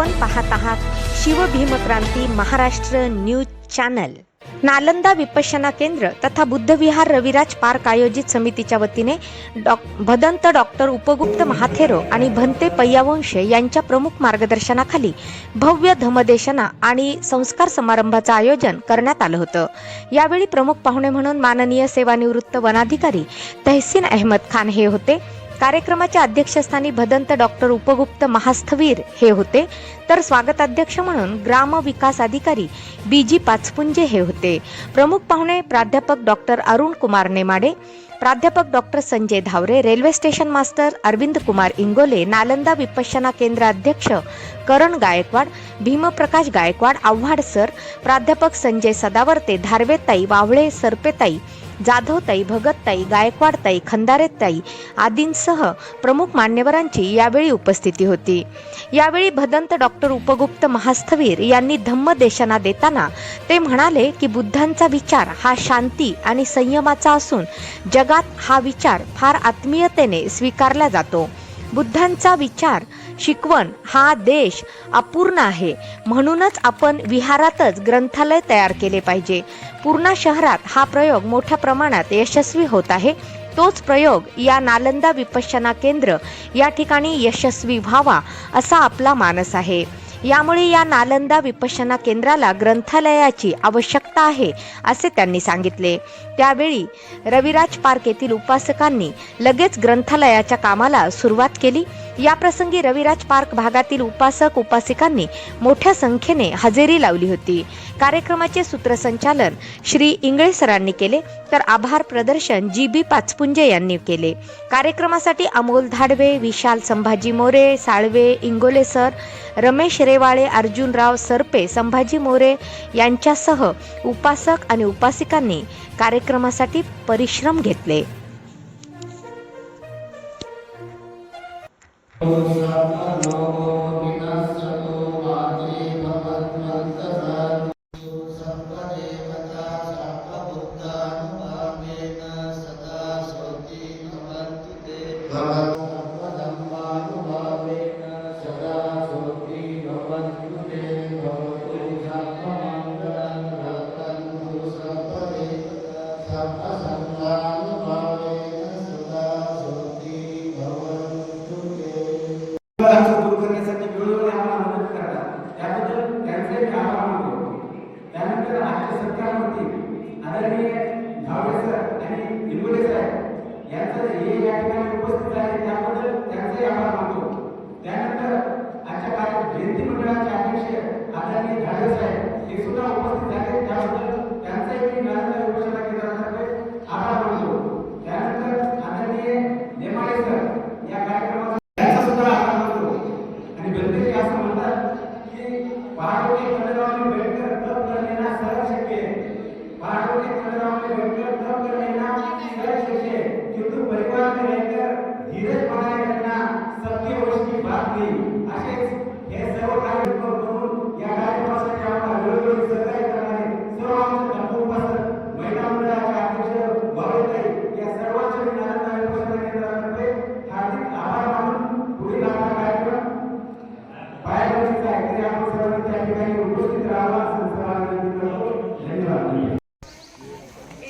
आपण पाहत आहात शिवभीमक्रांती महाराष्ट्र न्यूज चॅनल. नालंदा विपश्यना केंद्र तथा बुद्धविहार रविराज पार्क आयोजित समितीच्या वतीने डॉक भदंत डॉक्टर उपगुप्त महाथेरो आणि भंते पय्यावंशे यांच्या प्रमुख मार्गदर्शनाखाली भव्य धमदेशना आणि संस्कार समारंभाचं आयोजन करण्यात आलं होतं. यावेळी प्रमुख पाहुणे म्हणून माननीय सेवानिवृत्त वनाधिकारी तहसीन अहमद खान हे होते. कार्यक्रमाच्या अध्यक्षस्थानी भदंत डॉक्टर उपगुप्त महास्थवीर हे होते. तर स्वागताध्यक्ष म्हणून ग्राम विकास अधिकारी बी जी पाचपुंजे हे होते. प्रमुख पाहुणे प्राध्यापक डॉक्टर अरुण कुमार नेमाडे प्राध्यापक doctor Sanjay Dhaware railway station master Arvind Kumar Ingole Nalanda Vipassana Kendra अध्यक्ष करण गायकवाड भीमप्रकाश गायकवाड आव्हाड सर प्राध्यापक संजय सदावर्ते धारवेताई वावळे सरपेताई जाधवताई भगतताई गायकवाडताई खंदारेताई आदींसह प्रमुख मान्यवरांची यावेळी उपस्थिती होती. यावेळी भदंत डॉक्टर उपगुप्त महास्थवीर यांनी धम्म देशना देताना ते म्हणाले की बुद्धांचा विचार हा शांती आणि संयमाचा असून जगात हा विचार फार आत्मीयतेने स्वीकारला जातो. बुद्धांचा विचार शिकवण हा देश अपूर्ण आहे. म्हणूनच आपण विहारातच ग्रंथालय तयार केले पाहिजे. पूर्णा शहरात हा प्रयोग मोठ्या प्रमाणात यशस्वी होत आहे. तोच प्रयोग या नालंदा विपश्चना केंद्र या ठिकाणी यशस्वी व्हावा असा आपला मानस आहे. यामुळे या नालंदा विपश्चना केंद्राला ग्रंथालयाची आवश्यकता आहे असे त्यांनी सांगितले. त्यावेळी रविराज पार्क येथील उपासकांनी लगेच ग्रंथालयाच्या कामाला सुरुवात केली. याप्रसंगी रविराज पार्क भागातील उपासक उपासिकांनी मोठ्या संख्येने हजेरी लावली होती. कार्यक्रमाचे सूत्रसंचालन श्री इंगळे सरांनी केले तर आभार प्रदर्शन जी बी पाचपुंजे यांनी केले. कार्यक्रमासाठी अमोल धाडवे विशाल संभाजी मोरे साळवे इंगोले सर रमेश रेवाळे अर्जुनराव सरपे संभाजी मोरे यांच्यासह उपासक आणि उपासिकांनी कार्यक्रमासाठी परिश्रम घेतले. Om Namah आदरणीय झावडे सर आणि इंगोले सर यांचं हे या ठिकाणी उपस्थित आहे त्याबद्दल त्यांचे आभार मानतो. त्यानंतर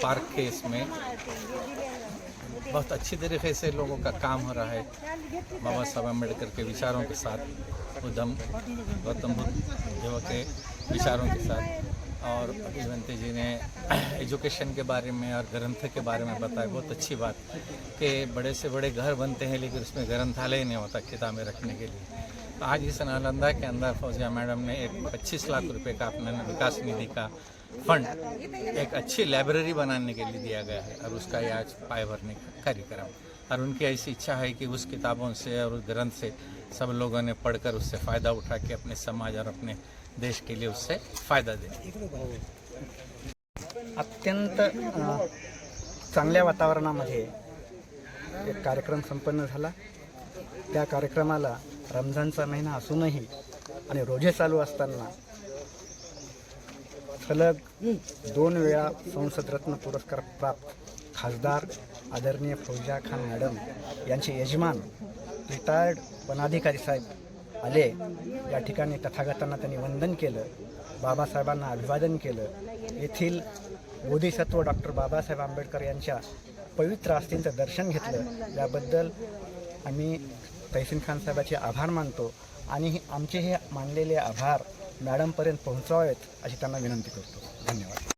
पार्क के इसमें। बहुत अच्छी तरीके से लोगों का काम हो रहा है। बाबा साहब अंबेडकर के विचारों के साथ उद्धम गौतम बुद्ध देव के विचारों के साथ। और अभिवंती जी ने एजुकेशन के बारे में और ग्रंथ के बारे में बताया। बहुत अच्छी बात कि बड़े से बड़े घर बनते हैं, लेकिन उसमें ग्रंथालय नहीं होता किताबें रखने के लिए। तो आज इस नालंदा के अंदर फौजिया मैडम ने एक पच्चीस लाख रुपए का अपने विकास निधि का फंड एक अच्छी लाइब्रेरी बनाने के लिए दिया गया है और उसका आज पाए भरने का कार्यक्रम। और उनकी ऐसी इच्छा है कि उस किताबों से और उस ग्रंथ से सब लोगों ने पढ़कर उससे फ़ायदा उठा के अपने समाज और अपने देश के लिए उससे फ़ायदा दें। अत्यंत चांगल्या वातावरणामध्ये एक कार्यक्रम संपन्न झाला. त्या कार्यक्रमाला रमजानचा महिना असूनही आणि रोजे चालू असताना सलग दोन वेळा संसदरत्न पुरस्कार प्राप्त. खासदार आदरणीय फौजा खान मॅडम यांचे यजमान रिटायर्ड वनाधिकारी साहेब आले. या ठिकाणी तथागतांना त्यांनी वंदन केलं. बाबासाहेबांना अभिवादन केलं. येथील बोधिसत्व डॉक्टर बाबासाहेब आंबेडकर यांच्या पवित्र अस्थींचं दर्शन घेतलं. याबद्दल आम्ही तहसीन खान साहेबाचे आभार मानतो. आणि आमचे हे मानलेले आभार मॅडमपर्यंत पोहोचवावेत अशी त्यांना विनंती करतो. धन्यवाद.